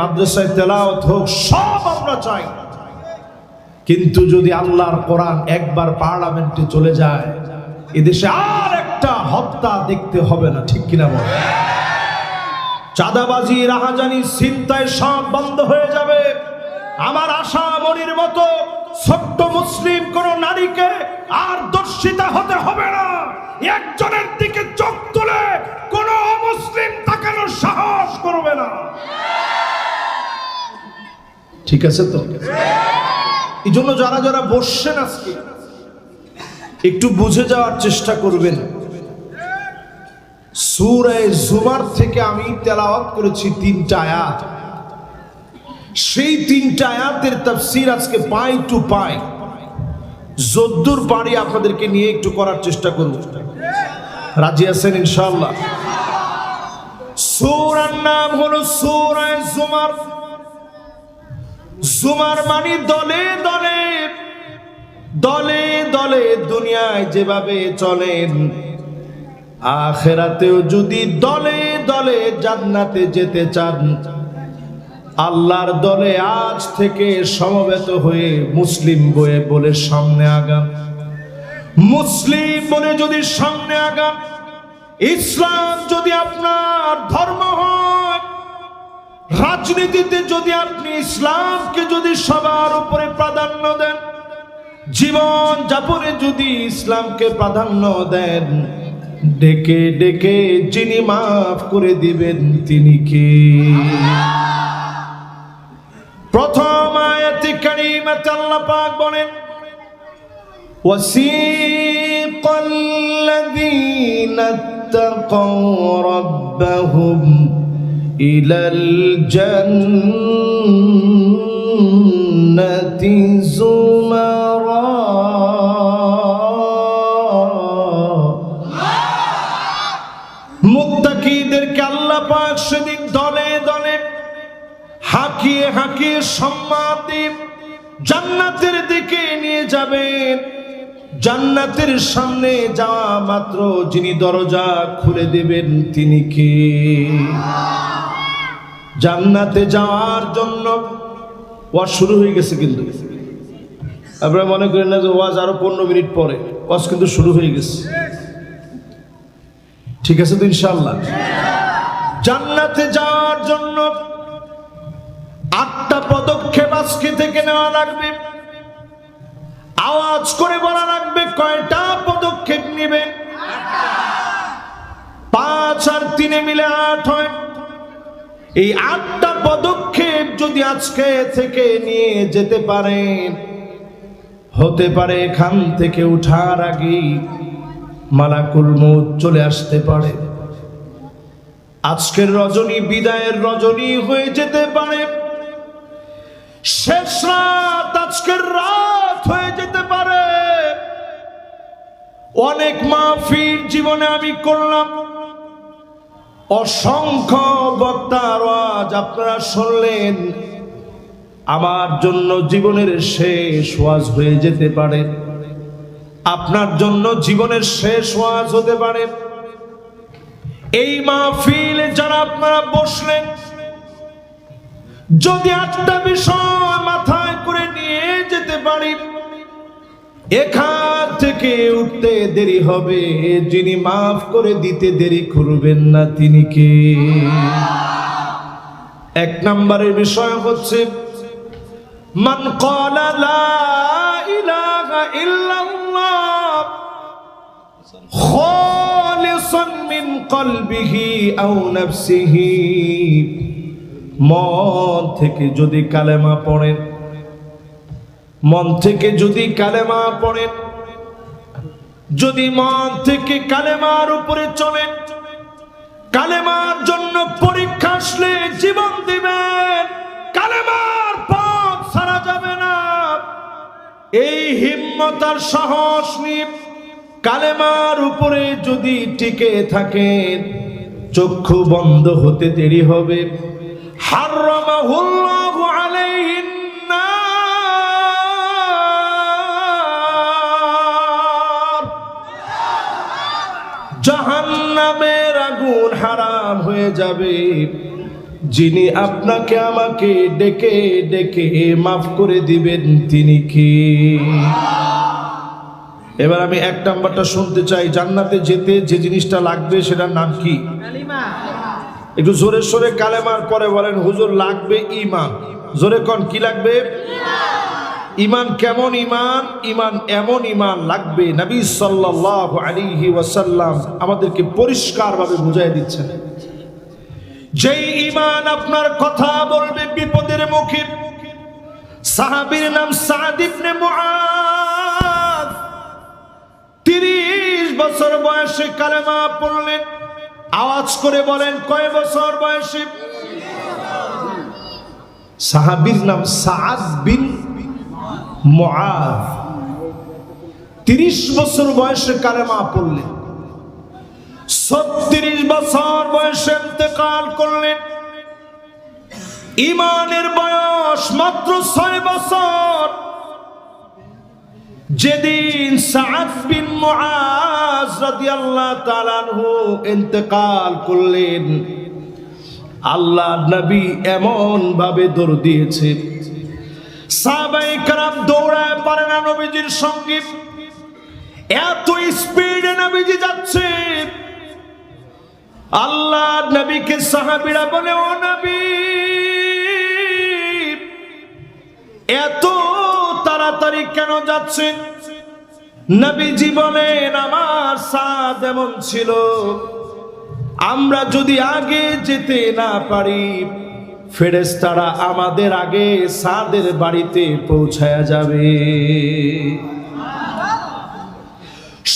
মাদ্রাসায় তেলাওয়াত হোক, সব আমরা চাই। কিন্তু যদি আল্লাহর কোরআন একবার পার্লামেন্টে চলে যায়, এদেশে আর একটা হত্যা দেখতে হবে না, ঠিক কিনা বল? চাঁদাবাজি, রাহাজানি চিন্তায় সব বন্ধ হয়ে যাবে। আমার আশা মনির মতো ছোট্ট মুসলিম কোন নারীকে আর দর্শিতা হতে হবে না। একজনের দিকে চোখ তুলে কোন অমুসলিম তাকানোর সাহস করবে না ঠিক আছে তো? এই জন্য যারা যারা বসছেন আজকে, একটু বুঝে যাওয়ার চেষ্টা করবেন। জুমার থেকে আমি তেলাওয়াত করেছি তিনটা আয়াত। সেই তিনটা আয়াতের তাফসীর আজকে পাই টু পাই। যদ্দুর পারি আপনাদেরকে নিয়ে একটু করার চেষ্টা করব। রাজি আছেন ইনশাআল্লাহ? সূরার নাম হলো সূরায় জুমার। জুমার মানে দলে দলে দলে দলে দুনিয়ায় যেভাবে চলেন। আখেরাতেও যদি দলে দলে জান্নাতে যেতে চান, আল্লাহর দলে আজ থেকে সমবেত হয়ে মুসলিম বয়ে বলে সামনে আগান। মুসলিম বলে যদি সামনে আগান, ইসলাম যদি আপনার ধর্ম হয় রাজনীতিতে যদি আপনি ইসলামকে যদি সবার উপরে প্রাধান্য দেন জীবন যাপনে যদি ইসলামকে প্রাধান্য দেন ডেকে ডেকে যিনি মাফ করে দিবেন তিনি কে প্রথম আয়াতি কারিমাতে আল্লাহ পাক বলেন وسيق الذين اتقوا ربهم إلى الجنة زمرا মুত্তাকিদেরকে আল্লাহ পাক সেদিন দলে দলে হাঁকিয়ে হাঁকিয়ে সম্মান দিয়ে জান্নাতের দিকে নিয়ে যাবেন জান্নাতের সামনে যাওয়া মাত্র যিনি দরজা খুলে দেবেন, তিনি কে? জান্নাতে যাওয়ার জন্য ওয়াজ শুরু হয়ে গেছে কিন্তু। আপনারা মনে করেন না যে ওয়াজ আরও পনেরো মিনিট পরে, ওয়াজ কিন্তু শুরু হয়ে গেছে। ঠিক আছে তো ইনশাল্লাহ জান্নাতে যাওয়ার জন্য আটটা পদক্ষেপ আজকে থেকে নেওয়া লাগবে। আওয়াজ করে বলা কয়টা পদক্ষেপ নেবেন পাঁচ আর তিনে মিলে আট হয়। এই আটটা পদক্ষেপ যদি আজকে থেকে নিয়ে যেতে পারেন হতে পারে এখান থেকে উঠার আগেই মালাকুল মৌত চলে আসতে পারে। আজকের রজনী বিদায়ের রজনী হয়ে যেতে পারে। শেষ রাত আজকের রাত। অনেক মাহফিল জীবনে আমি করলাম। অসংখ্য বক্তার আওয়াজ আপনারা শুনলেন। আমার জন্য জীবনের শেষ ওয়াজ হয়ে যেতে পারে। আপনার জন্য জীবনের শেষ ওয়াজ হতে পারে। এই মাহফিলে যারা আপনারা বসলেন, যদি একটা বিষয় মাথায় করে নিয়ে যেতে পারি, এখান থেকে উঠতে দেরি হবে। যিনি মাফ করে দিতে দেরি করবেন না তিনি কে? এক নম্বরের বিষয় হচ্ছে, মান ক্বালা লা ইলাহা ইল্লাল্লাহ খালিসান মিন কলবিহি আও নাফসিহি। মন থেকে যদি কালেমা পড়েন, মন থেকে যদি কালেমা পড়েন যদি মন থেকে কালেমার উপরে চলেন কালেমার জন্য পরীক্ষা আসলে জীবন দিবেন, কালেমার পথ সারা যাবে না। এই হিম্মত আর সাহস নিয়ে কালেমার উপরে যদি টিকে থাকেন, চক্ষু বন্ধ হতে দেরি হবে। হাররামাহুল্লাহু আলাইহিন যাবে। যিনি আপনাকে আমাকে ডেকে ডেকে মাফ করে দিবেন তিনি কি? এবার আমি এক নাম্বারটা শুনতে চাই। জান্নাতে যেতে যে জিনিসটা লাগবে সেটার নাম কি? একটু জোরে সোরে কালেমার পরে বলেন হুজুর লাগবে ইমান জোরে কন কি লাগবে? ইমান কেমন ইমান ইমান এমন ইমান লাগবে। নবী সাল্লাল্লাহু আলাইহি ওয়াসাল্লাম আমাদেরকে পরিষ্কারভাবে বুঝাই দিচ্ছেন। যেই ইমান আপনার কথা বলবে বিপদের মুখে, সাহাবীর নাম সাদ ইবনে মুআদ 30 বছর বয়সে কালেমা পড়লেন, আওয়াজ করে বলেন, কয় বছর বয়সে? সাহাবীর নাম সাদ বিন 30 বছর বয়সে কালেমা পড়লেন। ছত্রিশ বছর বয়সে ইন্তেকাল করলেন ইমানের বয়স মাত্র ছয় বছর যেদিন সাদ বিন মুআজ রাদিয়াল্লাহু তাআলা আনহু ইন্তেকাল করলেন আল্লাহ নবী এমন ভাবে দৌড় দিয়েছে সাহাবায়ে کرام দৌড়ায় পারে না নবীজির সঙ্গে এত স্পিডে নবীজি যাচ্ছে আল্লাহ নবীকে সাহাবিরা বলে, ও নবী, এত তাড়াতাড়ি কেন যাচ্ছে নবীজি বলেন, আমার সাদ এমন ছিল, আমরা যদি আগে যেতে না পারি ফেরেস্তারা আমাদের আগে সাদের বাড়িতে পৌঁছায়া যাবে।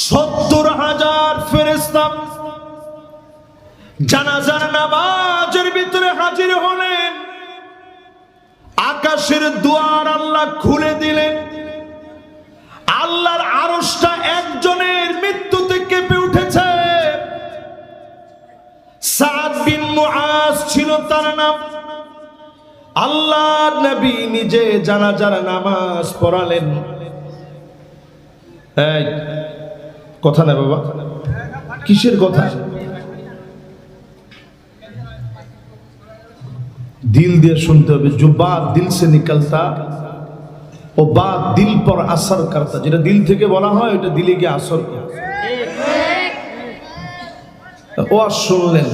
সত্তর হাজার ফেরেস্তা জানাজার নামাজের ভিতরে হাজির হলেন। আকাশের দুয়ার আল্লাহ খুলে দিলেন। আল্লাহর আরসটা একজনের মৃত্যুতে কেঁপে উঠেছে। সাদ ছিল তার নাম। আল্লাহ নবী নিজে জানাজার নামাজ পড়ালেন। কথা না বাবা। কিসের কথা? দিল দিয়ে শুনতে হবে যে বা দিল সে নিকলতা ও বা দিল পর আসর করতা। যেটা দিল থেকে বলা হয় ওটা দিলে গিয়ে আসর ও আর শুনলেন?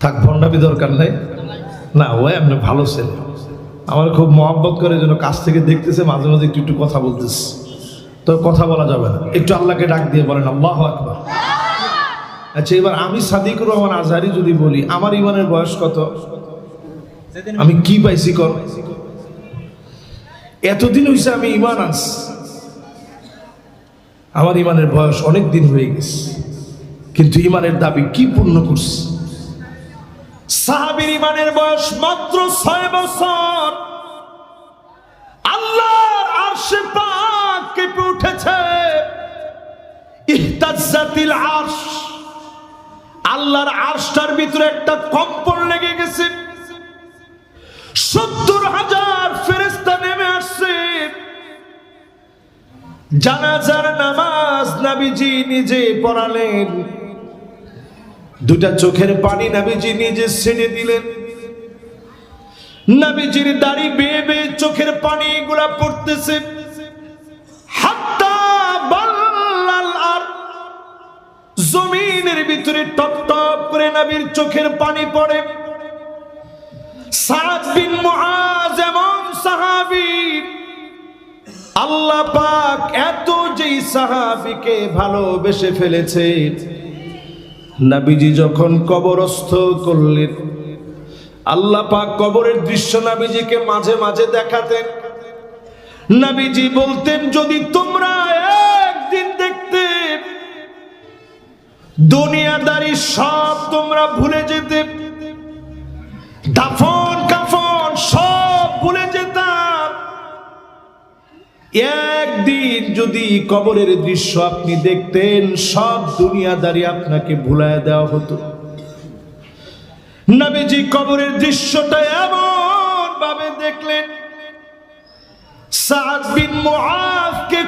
থাক, ভণ্ডামি দরকার নাই। না, ও আপনি ভালো ছেলে। আমার খুব মহব্বত করে যেন কাছ থেকে দেখতেছে, মাঝে মাঝে একটু একটু কথা বলতেছে। তো কথা বলা যাবে না। একটু আল্লাহকে ডাক দিয়ে বলেন, আল্লাহ একবার আচ্ছা এবার আমি সাদিকুর রহমান আজহারি যদি বলি আমার ইমানের বয়স কত? আমি কি পাইছি কর? এতদিন হয়েছে আমি ইমান আস আমার ইমানের বয়স অনেক দিন হয়ে গেছে। কিন্তু ইমানের দাবি কি পূর্ণ করছি? সাহাবির ইমানের বয়স মাত্র ছয় বছর। আল্লাহর আরশে পাক কেঁপে উঠেছে। ইহতাজ্জাতিল আরশ। আল্লাহর আরশটার ভিতরে একটা কম্পন লেগে গেছে। সত্তর হাজার ফেরেস্তা নেমে আসছে। জানাজার নামাজ নাবিজি নিজে পড়ালেন। দুটা চোখের পানি নাবিজি নিজে ছেড়ে দিলেন। নাবিজির দাড়ি বেয়ে বেয়ে চোখের পানি গুলা পড়তেছে। জমিনের ভিতরে টপ টপ করে নবীর চোখের পানি পড়ে। আল্লাহ পাক এত যেই ভালোবেসে ফেলেছে নাবিজি যখন কবরস্থ করলেন, আল্লাহ পাক কবরের দৃশ্য নাবিজিকে মাঝে মাঝে দেখাতেন। নাবিজি বলতেন, যদি তোমরা দুনিয়াদারি সব তোমরা ভুলে যেতে। দাফন, কাফন, সব ভুলে যেতাম। একদিন যদি কবরের দৃশ্য আপনি দেখতেন, সব দুনিয়াদারি আপনাকে ভুলায় দেওয়া হতো। নবীজি কবরের দৃশ্যটা এমন ভাবে দেখলেন, সাদ বিন মুআজকে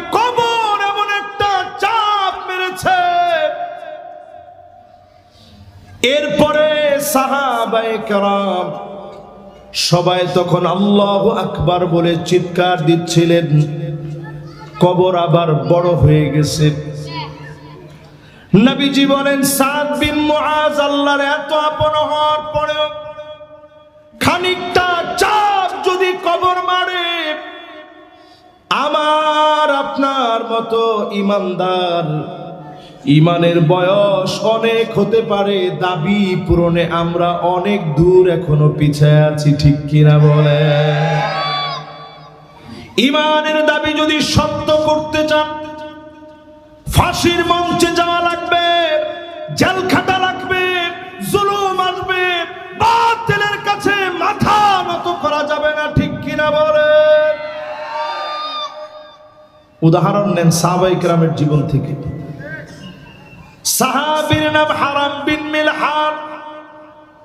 এরপরে সাহাবায়ে কেরাম সবাই তখন আল্লাহ আকবার বলে চিৎকার দিচ্ছিলেন। কবর আবার বড় হয়ে গেছে। নবীজি বলেন, সাদ বিন মুআজ আল্লাহর এত আপন হওয়ার পরেও খানিকটা চাপ যদি কবর মারে, আমার আপনার মতো ইমানদার ইমানের বয়স অনেক হতে পারে, দাবি পূরণে আমরা অনেক দূর এখনও পিছিয়ে আছি, ঠিক কিনা বলে? ইমানের দাবি যদি সত্য করতে চান, ফাঁসির মঞ্চে যাওয়া লাগবে, জেল খাটা লাগবে, জুলুম আসবে, বাতিলের কাছে মাথা নত করা যাবে না, ঠিক কিনা বলে? উদাহরণ নেন সাহাবাই গ্রামের জীবন থেকে।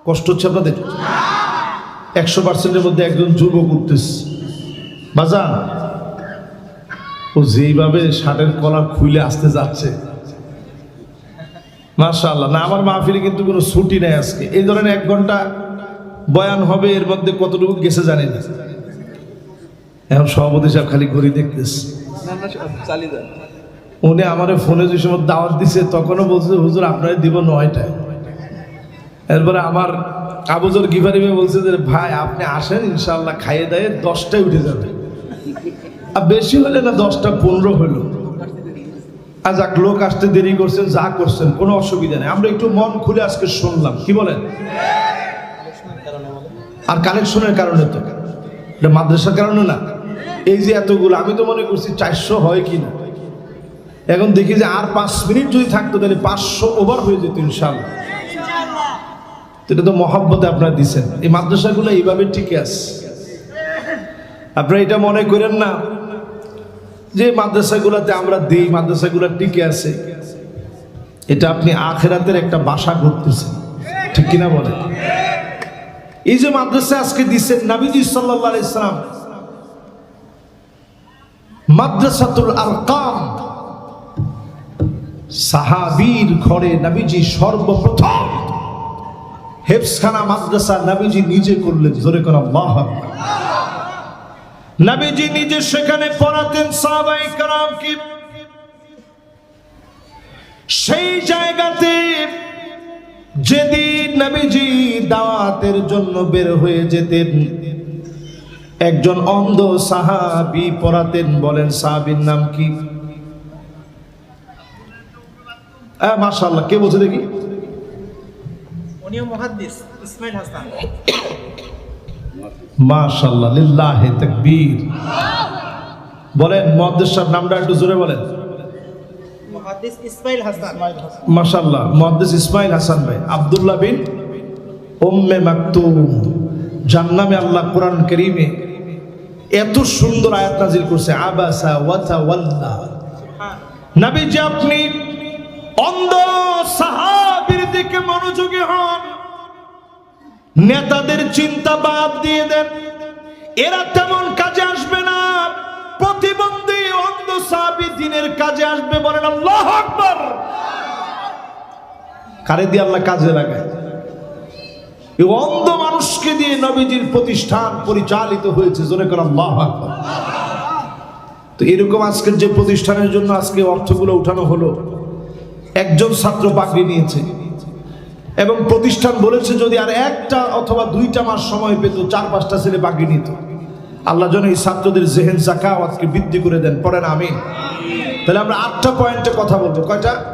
কষ্ট হচ্ছে আপনাদের? একশো পার্সেন্টের মধ্যে একজন যুবক উঠতেছে। বাজা ও যেইভাবে শার্টের কলার খুলে আসতে যাচ্ছে। মাশাআল্লাহ, না, আমার মাহফিলে কিন্তু কোনো ছুটি নেই আজকে। এই ধরনের এক ঘণ্টা বয়ান হবে, এর মধ্যে কতটুকু গেছে জানি না। এখন সভাপতি সাহেব খালি ঘড়ি দেখতেছে। উনি আমার ফোনে যে সময় দাওয়াত দিছে, তখনও বলছে, হুজুর, আপনার দিব নয়টায়। এরপরে আমার আবুজর গিফারি ভাই বলছে যে, ভাই, আপনি আসেন ইনশাল্লাহ খাইয়ে দেয় দশটায় উঠে যাবে। আর বেশি হলে না দশটা পনেরো হলো। আর যাক, লোক আসতে দেরি করছেন যা করছেন, কোনো অসুবিধা নেই। আমরা একটু মন খুলে আজকে শুনলাম। কি বলেন? আর কালেকশনের কারণে তো। এটা মাদ্রাসার কারণে না? এই যে এতগুলো, আমি তো মনে করছি চারশো হয় কি না? এখন দেখি যে আর পাঁচ মিনিট যদি থাকতো, তাহলে পাঁচশো ওভার হয়ে যেত ইনশাল্লাহ এটা তো মহাব্বতে আপনারা দিচ্ছেন এই মাদ্রাসাগুলো এইভাবে টিকে আছে। আপনারা এটা মনে করেন না যে মাদ্রাসাগুলোতে আমরা দেই, মাদ্রাসাগুলো টিকে আছে। এটা আপনি আখেরাতের একটা বাসা করতেছেন ঠিক কিনা বলেন? এই যে মাদ্রাসা আজকে দিচ্ছেন নাবিজি সাল্লাহ ইসলাম মাদ্রাসাতুল আরকাম। সাহাবীর ঘরে নবীজি সর্বপ্রথম হেফসখানা মাদ্রাসা নবীজি নিজে করলেন জোরে করা আল্লাহ। নবীজি নিজে সেখানে পড়াতেন সাহাবাই কারাম কি? সেই জায়গাতে যেদিন নবীজি দাওয়াতের জন্য বের হয়ে যেতেন, একজন অন্ধ সাহাবি পড়াতেন, বলেন, সাহাবির নাম কি? মাশাল্লাহ কে বলছে দেখি? উনিও মহাদ্দিস ইসমাইল হাসান। মাশাল্লাহ লিল্লাহে তাকবীর। বলেন মুহাদ্দিস সাহেব নামটা একটু জোরে বলেন। মহাদ্দিস ইসমাইল হাসান। মাশাল্লাহ মুহাদ্দিস ইসমাইল হাসান ভাই আব্দুল্লাহ বিন উম্মে মাকতুম। যার নামে আল্লাহ কোরআন কারীমে এত সুন্দর আয়াত নাজিল করছে আবাসা ওয়াতা ওয়াল্লা নবীজি আপনি অন্ধ সাহাবীর দিকে মনোযোগী হন। নেতাদের চিন্তা বাদ দিয়ে দেন। এরা তেমন কাজে আসবে না। প্রতিবন্ধী অন্ধ সাহাবী দিনের কাজে আসবে বলেন আল্লাহ আকবার। কারে দিয়ে আল্লাহ কাজে লাগায়? এই অন্ধ মানুষকে দিয়ে নবীজির প্রতিষ্ঠান পরিচালিত হয়েছে, জোরে করা আল্লাহ আকবার। তো এরকম আজকের যে প্রতিষ্ঠানের জন্য আজকে অর্থগুলো উঠানো হলো একজন ছাত্র পাকড়ি নিয়েছে। এবং প্রতিষ্ঠান বলেছে যদি আর একটা অথবা দুইটা মাস সময় পেত, চার পাঁচটা ছেলে পাকড়ি নিত। আল্লাহ যেন এই ছাত্রদের জেহেন জাকাওয়াতকে বৃদ্ধি করে দেন। পড়েন আমি তাহলে আমরা আটটা পয়েন্টে কথা বলব। কয়টা?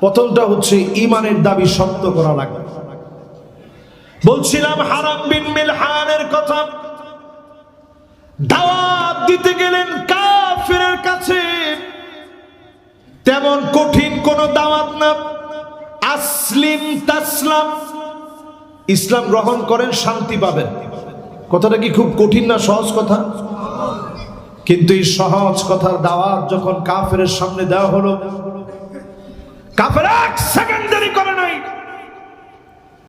প্রথমটা হচ্ছে ইমানের দাবি শক্ত করা লাগবে। বলছিলাম, হারাম বিন মিলহানের কথা। দাওয়াত দিতে গেলেন কাফিরের কাছে। তেমন কঠিন কোন দাওয়াত না। আসলিম তাসলাম, ইসলাম গ্রহণ করেন, শান্তি পাবেন। কথাটা কি খুব কঠিন না সহজ কথা? কিন্তু এই সহজ কথার দাওয়াত যখন কাফের সামনে দেওয়া হলো, কাফের এক সেকেন্ড দেরি করে নাই।